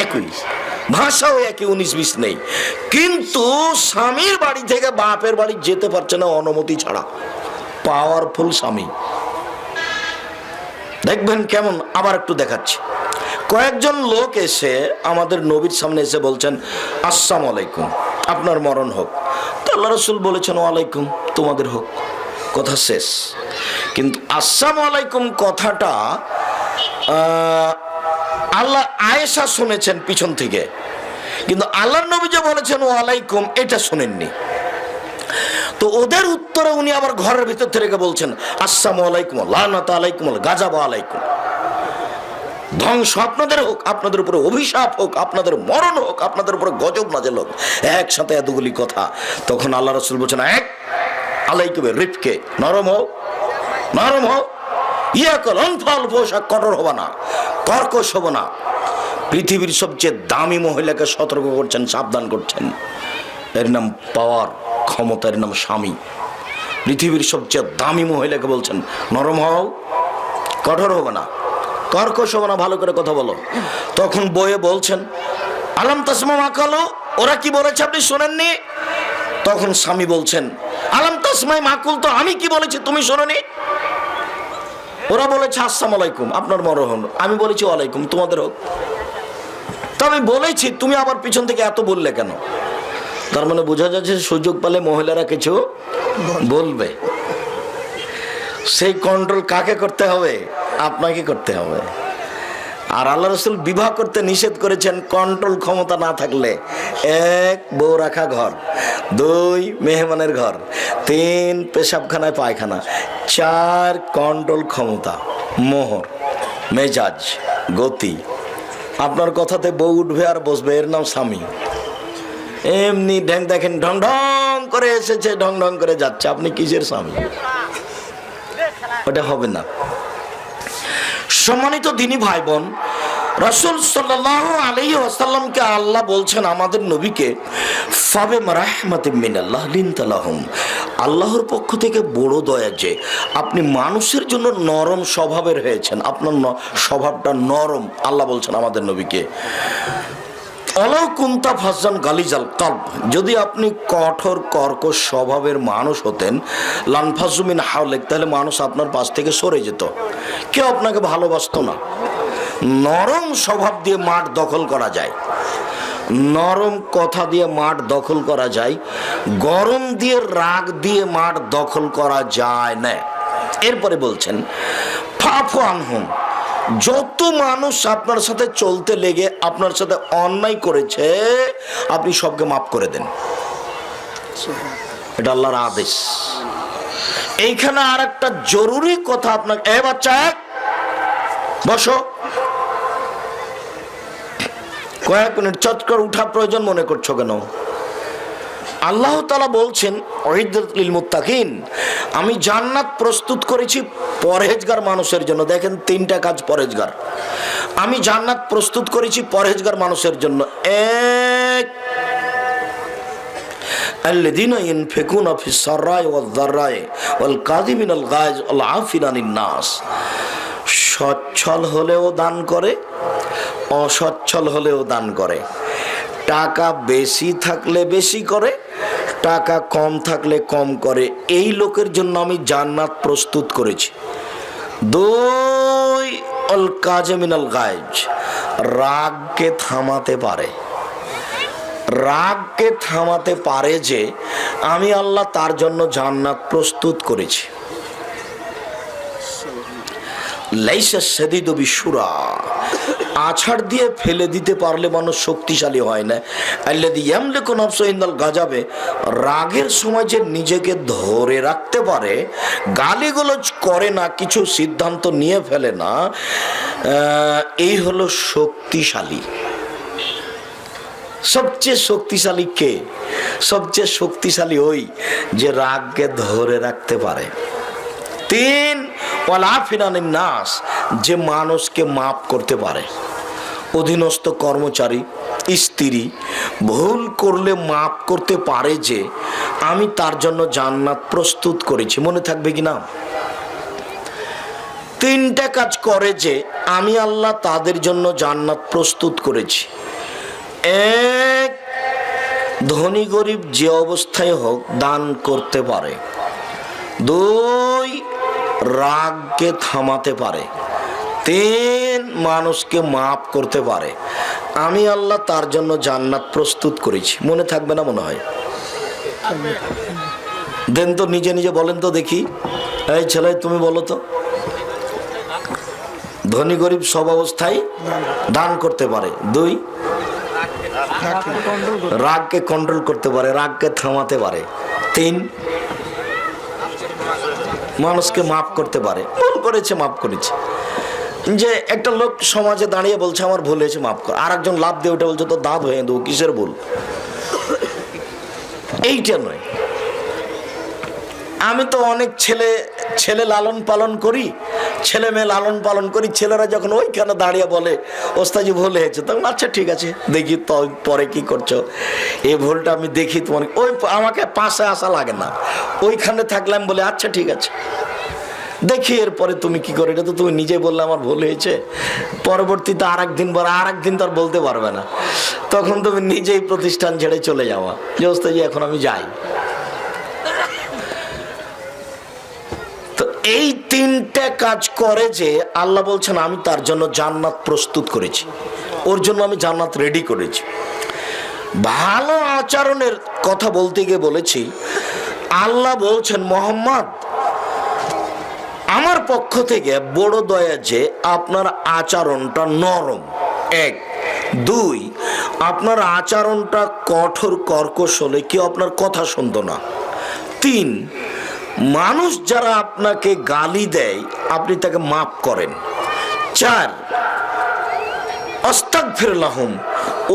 একই। ভাষাও একই, উনিশ বিশ নেই। কিন্তু স্বামীর বাড়ি থেকে বাপের বাড়ি যেতে পারছে না অনুমতি ছাড়া। পাওয়ারফুল স্বামী। দেখবেন কেমন? আবার একটু দেখাচ্ছি। কয়েকজন লোক এসে আমাদের নবীর সামনে এসে বলছেন, আসসালাম আলাইকুম, আপনার মরণ হোক। তো আল্লাহ রসুল বলেছেন, ওয়ালাইকুম, তোমাদের হোক। কথা শেষ। কিন্তু আসসালাম আলাইকুম কথাটা আল্লাহ আয়েশা শুনেছেন পিছন থেকে। কিন্তু আল্লাহ নবী যে বলেছেন, ও আলাইকুম, এটা শোনেননি। তো ওদের উত্তরে উনি আবার ঘরের ভিতর থেকে বলছেন, আসসালামু আলাইকুম, লানাত আলাইকুম, গাজাবা আলাইকুম। ধ্বংস আপনাদের হোক, আপনাদের উপরে অভিশাপ হোক, আপনাদের মরণ হোক, আপনাদের উপরে গজব নাজেল হোক, একসাথে এতগুলি কথা। তখন আল্লাহ রসুল বলছেন, এক, আলাইকুমে রিফকে, নরম হোক নরম হোক ইয়াকল অনফল পোশাক কঠোর হবা না। কর্কশ হব না। পৃথিবীর সবচেয়ে দামি মহিলাকে সতর্ক করছেন, সাবধান করছেন। এর নাম পাওয়ার, ক্ষমতার নাম স্বামী। পৃথিবীর সবচেয়ে দামি মহিলাকে বলছেন, নরম হও, কঠোর হবে না হবে না, ভালো করে কথা বলো। তখন বইয়ে বলছেন, আলাম তাসমা মাকালো ওরা কি বলেছে আপনি শোনেননি? তখন স্বামী বলছেন, আলাম তাসমাই মাকুল তো আমি কি বলেছি তুমি শোনোনি? ওরা বলেছে, আসসালাম আলাইকুম, আপনার মরহন আমি বলেছি, ওয়ালাইকুম, তোমাদের হোক। তো আমি বলেছি, তুমি আবার পিছন থেকে এত বললে কেন? তার মানে বোঝা যাচ্ছে সুযোগ পালে মহিলারা কিছু বলবে। সেই কন্ট্রোল কাকে করতে হবে? আপনাকে করতে হবে। আর আল্লাহ রসুল বিবাহ করতে নিষেধ করেছেন কন্ট্রোল ক্ষমতা না থাকলে। এক, বউ রাখা ঘর। দুই, মেহমানের ঘর। তিন, পেশাবখানায় পায়খানা। চার কন্ট্রোল ক্ষমতা। মোহর, মেজাজ, গতি। আপনার কথাতে বউ উঠবে আর বসবে, এর নাম স্বামী। এমনি ঢ্যাং দেখেন, ঢং ঢং করে এসেছে, ঢং ঢং করে যাচ্ছে। আপনি কিসের স্বামী? ওটা হবে না। সম্মানিত দিনী ভাই বোন রসুল সাল্লাহ আলী আসাল্লামকে আল্লাহ বলছেন, আমাদের নবীকে ফাবে আল্লাহর পক্ষ থেকে বড় দয়া যে আপনি মানুষের জন্য নরম স্বভাবের হয়েছেন, আপনার স্বভাবটা নরম, আল্লাহ বলছেন আমাদের নবীকে। অলাউ কুন্তা গালিজাল কাল্ব। যদি আপনি কঠোর, কর্কশ স্বভাবের মানুষ হতেন লানফাজুমিন হাওলেক, তাহলে মানুষ আপনার পাশ থেকে সরে যেত। কেউ আপনাকে ভালোবাসতো না। নরম স্বভাব দিয়ে মাঠ দখল করা যায়। নরম কথা দিয়ে মাঠ দখল করা যায়। গরম দিয়ে রাগ দিয়ে মাঠ দখল করা যায় না। এরপরে বলছেন, ফাফু আনহুম। যত মানুষ আপনার সাথে চলতে লেগে আপনার সাথে অন্যায় করেছে আপনি সবকে মাফ করে দেন। এটা আল্লাহর আদেশ। এইখানে আর একটা জরুরি কথা আপনাকে এ বাচ্চা! এক, বসো। কয়েক মিনিট চট করে উঠা প্রয়োজন মনে করছ কেন? আল্লাহ তালা বলছেন ওহিদুল মুত্তাকিন আমি জান্নাত প্রস্তুত করেছি পরহেজগার মানুষের জন্য দেখেন তিনটা কাজ পরহেজগার আমি জান্নাত প্রস্তুত করেছি পরহেজগার মানুষের জন্য এক الذين ينفقون في السراء والضراء والكاظمين الغيظ والعافين عن الناس সচ্ছল হলেও দান করে অসচ্ছল হলেও দান করে টাকা বেশি থাকলে বেশি করে, টাকা কম থাকলে কম করে। এই লোকের জন্য আমি জান্নাত প্রস্তুত করেছি। দুই অল কাজে মিনাল গায়েজ। রাগকে থামাতে পারে। রাগকে থামাতে পারে যে, আমি আল্লাহ তার জন্য জান্নাত প্রস্তুত করেছি। আছাড় দিয়ে ফেলে দিতে পারলে মানুষ শক্তিশালী হয় না। আল্লাদি ইন্দাল গাজাবে রাগের সময় যে নিজেকে ধরে রাখতে পারে, গালিগুলোজ করে না, কিছু সিদ্ধান্ত নিয়ে ফেলে না এই হলো শক্তিশালী। সবচেয়ে শক্তিশালী কে? সবচেয়ে শক্তিশালী ওই যে রাগকে ধরে রাখতে পারে। তিন নাস যে মানুষকে মাফ করতে পারে। অধীনস্থ কর্মচারী, স্ত্রী, ভুল করলে মাফ করতে পারে যে, আমি তার জন্য জান্নাত প্রস্তুত করেছি। মনে থাকবে কি না? তিনটা কাজ করে যে, আমি আল্লাহ তাদের জন্য জান্নাত প্রস্তুত করেছি। এক, ধনী গরিব যে অবস্থায় হোক দান করতে পারে। দুই রাগকে থামাতে পারে। তিন মানুষকে মাফ করতে পারে। আমি আল্লাহ তার জন্য জান্নাত প্রস্তুত করেছি। মনে থাকবে না মনে হয়? দেন তো নিজে নিজে বলেন তো দেখি। এই ছেলে, তুমি বলো তো। ধনী গরিব সব অবস্থায় দান করতে পারে। দুই, রাগকে কন্ট্রোল করতে পারে। রাগকে থামাতে পারে। তিন মানুষকে মাফ করতে পারে। মন করেছে, মাফ করেছে। যে একটা লোক সমাজে দাঁড়িয়ে বলছে, আমার ভুল হয়েছে, মাফ কর। আর একজন লাভ দিয়ে ওটা বলছে তো দাঁত হয়ে দেবো, কিসের ভুল? এইটা নয়। আমি তো অনেক ছেলে ছেলে লালন পালন করি, ছেলে মেয়ে লালন পালন করি, ছেলেরা যখন ওইখানে দাঁড়িয়ে বলে, ওস্তাজি, ভুল হয়েছে। তখন আচ্ছা ঠিক আছে, দেখি তো পরে কি করছ। এই ভুলটা আমি দেখি তোমার, ওই আমাকে পাশে আসা লাগে না। ওইখানে থাকলাম বলে আচ্ছা ঠিক আছে। দেখি এরপরে তুমি কি করো? এটা তো তুমি নিজে বললে আমার ভুল হয়েছে। পরবর্তীতে আর একদিন পর আর একদিন তো আর বলতে পারবে না। তখন তুমি নিজেই প্রতিষ্ঠান ছেড়ে চলে যাওয়া। যে, ওস্তাজি, এখন আমি যাই। এই তিনটে কাজ করে যে আল্লাহ বলছেন, আমি তার জন্য জান্নাত প্রস্তুত করেছি। ওর জন্য আমি জান্নাত রেডি করেছি। ভালো আচরণের কথা বলতে গিয়ে বলেছি, আল্লাহ বলছেন, মোহাম্মদ, আমার পক্ষ থেকে বড় দয়া যে আপনার আচরণটা নরম। এক। দুই, আপনার আচরণটা কঠোর কর্কশ হলে কেউ আপনার কথা শুনতো না। তিন মানুষ যারা আপনাকে গালি দেয়, আপনি তাকে মাফ করেন। চার অস্তাক ফিরলাহম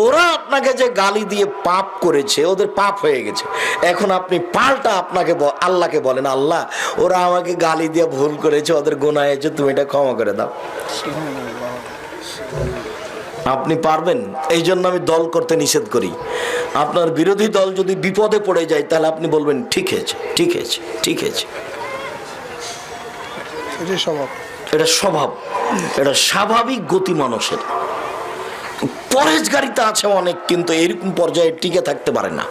ওরা আপনাকে যে গালি দিয়ে পাপ করেছে, ওদের পাপ হয়ে গেছে। এখন আপনি পাল্টা আপনাকে আল্লাহকে বলেন, আল্লাহ, ওরা আমাকে গালি দিয়ে ভুল করেছে, ওদের গোনা হয়েছে, তুমি এটা ক্ষমা করে দাও। আপনি পারবেন? এই জন্য আমি দল করতে নিষেধ করি। আপনার বিরোধী দল যদি বিপদে পড়ে যায় তাহলে আপনি বলবেন ঠিক আছে ঠিক আছে ঠিক আছে স্বভাব। এটা স্বভাব। এটা স্বাভাবিক গতি মানুষের। পরেজগারিতা আছে অনেক কিন্তু এরকম পর্যায়ে টিকে থাকতে পারে না।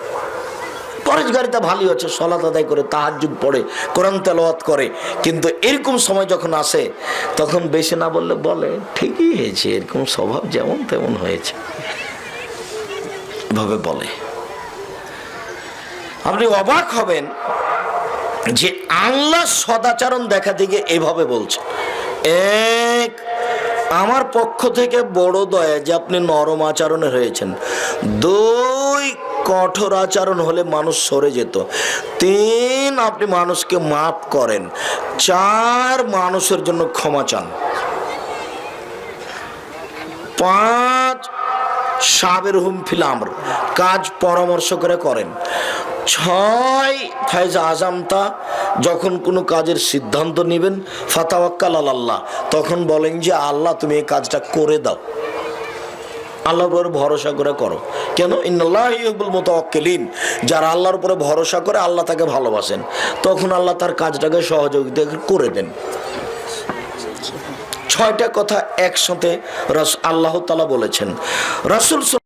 পরেশগারিতা ভালোই হচ্ছে সলাত আদায় করে তাহাজুদ পড়ে, কোরআন তেলাওয়াত করে। কিন্তু এরকম সময় যখন আসে, তখন বেশি না বললে বলে, ঠিকই হয়েছে, এরকম স্বভাব যেমন তেমন হয়েছে। ভাবে বলে। আপনি অবাক হবেন যে আল্লাহ সদাচরণ দেখা দিকে এভাবে বলছে। এক আমার পক্ষ থেকে বড় দয়া যে আপনি নরম আচরণে হয়েছেন দুই কঠোর আচরণ হলে মানুষ সরে যেত। তিন, আপনি মানুষকে মাফ করেন। চার, মানুষের জন্য ক্ষমা চান। পাঁচ, সাবের হুম ফিলামর কাজ পরামর্শ করে করেন। ছয় ফাইজ আজামতা যখন কোনো কাজের সিদ্ধান্ত নেবেন, ফাতাওয়াক্কাল আল্লাহ তখন বলেন যে, আল্লাহ তুমি এই কাজটা করে দাও। আল্লাহর উপরে ভরসা করে করো। কেন? ইন্নাল্লাহুল মুতাওয়াক্কিলিন, যারা আল্লাহর উপরে ভরসা করে, আল্লাহ তাকে ভালোবাসেন। তখন আল্লাহ তার কাজটাকে সহযোগিতা করে দেন। ছয়টা কথা একসাথে আল্লাহ তালা বলেছেন। রাসুল